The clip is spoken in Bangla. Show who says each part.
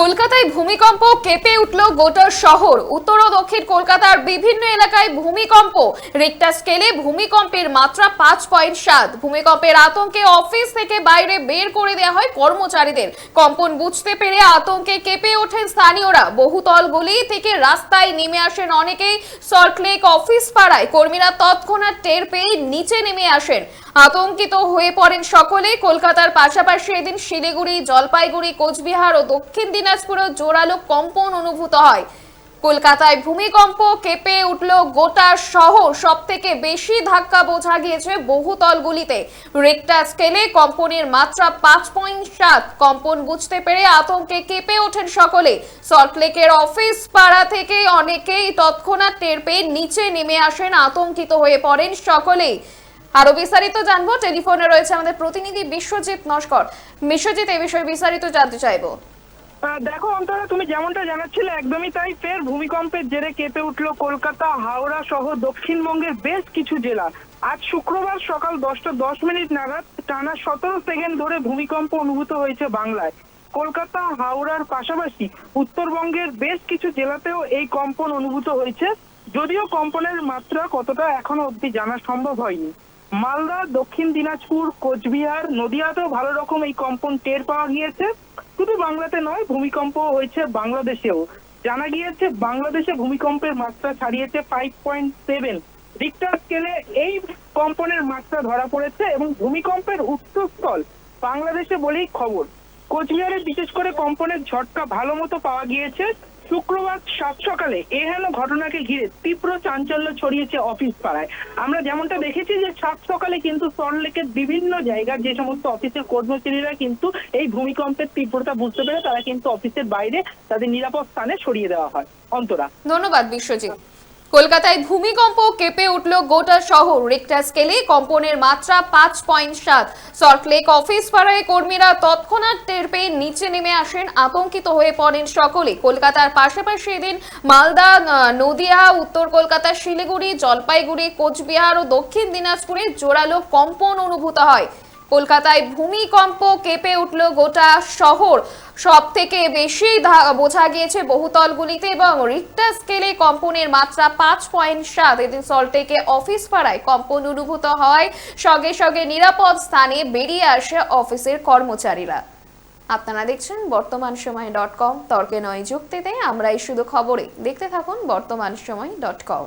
Speaker 1: কলকাতায় ভূমিকম্প কেঁপে উঠল গোটা শহর। উত্তর ও দক্ষিণ কলকাতার বিভিন্ন এলাকায় ভূমিকম্প। রিক্টার স্কেলে ভূমিকম্পের মাত্রা পাঁচ পয়েন্ট সাত। ভূমিকম্পের আতঙ্কে অফিস থেকে বাইরে বের করে দেওয়া হয় কর্মচারীদের। কম্পন বুঝতে পেরে আতঙ্কে কেঁপে ওঠেন স্থানীয়রা। বহুতল গলি থেকে রাস্তায় নেমে আসেন অনেকেই। সল্টলেক অফিস পাড়ায় কর্মীরা তৎক্ষণাৎ টের পেয়ে নিচে নেমে আসেন। আতঙ্কিত হয়ে পড়েন সকলে। কলকাতার পাশাপাশি এদিন শিলিগুড়ি, জলপাইগুড়ি, কোচবিহার ও দক্ষিণ দিনাজপুরেও জোরালো কম্পন অনুভূত হয়। কলকাতায় ভূমিকম্প কেঁপে উঠল গোটা শহর। সব থেকে বেশি ধাক্কা বোঝা গিয়েছে বহুতলগুলিতে রেক্টার স্কেলে কম্পনের মাত্রা পাঁচ পয়েন্ট সাত। কম্পন বুঝতে পেরে আতঙ্কে কেঁপে ওঠেন সকলে। সল্টলেকের অফিস পাড়া থেকে অনেকেই তৎক্ষণাৎ টের পেয়ে নিচে নেমে আসেন। আতঙ্কিত হয়ে পড়েন সকলেই। আরও বিস্তারিত জানব। টেলিফোনে রয়েছে আমাদের প্রতিনিধি বিশ্বজিৎ নস্কর। বিশ্বজিৎ, এই বিষয়ে বিস্তারিত জানতে চাইব।
Speaker 2: দেখো অন্তরা, তুমি যেমনটা জানাচ্ছিলে, একদমই তাই। ফের ভূমিকম্পের জেরে কেঁপে উঠল কলকাতা, হাওড়া সহ দক্ষিণবঙ্গের বেশ কিছু জেলা। আজ শুক্রবার সকাল দশটা দশ মিনিট নাগাদ, টানা সতেরো সেকেন্ড ধরে ভূমিকম্প অনুভূত হয়েছে বাংলায়। কলকাতা, হাওড়ার পাশাপাশি উত্তরবঙ্গের বেশ কিছু জেলাতেও এই কম্পন অনুভূত হয়েছে। যদিও কম্পনের মাত্রা কতটা এখনও অবধি জানা সম্ভব হয়নি। মালদা, দক্ষিণ দিনাজপুর, কোচবিহার, নদিয়াতেও ভালো রকম এই কম্পন টের পাওয়া গিয়েছে। শুধু বাংলাতে নয় ভূমিকম্প হয়েছে বাংলাদেশেও। জানা গিয়েছে, বাংলাদেশে ভূমিকম্পের মাত্রা ছাড়িয়েছে ফাইভ পয়েন্ট সেভেন রিক্টার স্কেলে এই কম্পনের মাত্রা ধরা পড়েছে এবং ভূমিকম্পের উৎসস্থল বাংলাদেশে বলেই খবর। কোচবিহারে বিশেষ করে কম্পনের ঝটকা ভালো মতো পাওয়া গিয়েছে। শুক্রবার সাত সকালে এহেন ঘটনাকে ঘিরে তীব্র চাঞ্চল্য ছড়িয়েছে অফিস পাড়ায়। আমরা যেমনটা দেখেছি যে সাত সকালে কিন্তু সল্টলেকের বিভিন্ন জায়গার যে সমস্ত অফিসের কর্মচারীরা কিন্তু এই ভূমিকম্পের তীব্রতা বুঝতে পেরে তারা কিন্তু অফিসের বাইরে তাদের নিরাপদ স্থানে সরিয়ে দেওয়া হয়। অন্তরা।
Speaker 1: ধন্যবাদ বিশ্বজিৎ। কলকাতায় ভূমিকম্প কেঁপে উঠল গোটা শহর। রিক্টার স্কেলে কম্পনের মাত্রা পাঁচ পয়েন্ট সাত। সল্টলেক অফিস পাড়ায় কর্মীরা তৎক্ষণাৎ টের পেয়ে নিচে নেমে আসেন, আতঙ্কিত হয়ে পড়েন সকলে। কলকাতার পাশাপাশি এদিন মালদা নদিয়া, উত্তর কলকাতা, শিলিগুড়ি, জলপাইগুড়ি, কোচবিহার ও দক্ষিণ দিনাজপুরে জোরালো কম্পন অনুভূত হয়। কলকাতায় ভূমিকম্প কেঁপে উঠল গোটা শহর। সব থেকে বেশি বোঝা গিয়েছে বহুতলগুলিতে এবং রিক্টার স্কেলে কম্পনের মাত্রা পাঁচ পয়েন্ট সাত। এদিন সল্টেকে অফিস পাড়ায় কম্পন অনুভূত হয়। সঙ্গে সঙ্গে নিরাপদ স্থানে বেরিয়ে আসে অফিসের কর্মচারীরা। আপনারা দেখছেন বর্তমান সময় ডট কম তর্কে নয় যুক্তিতে, আমরাই শুধু খবরে। দেখতে থাকুন বর্তমান সময় ডট কম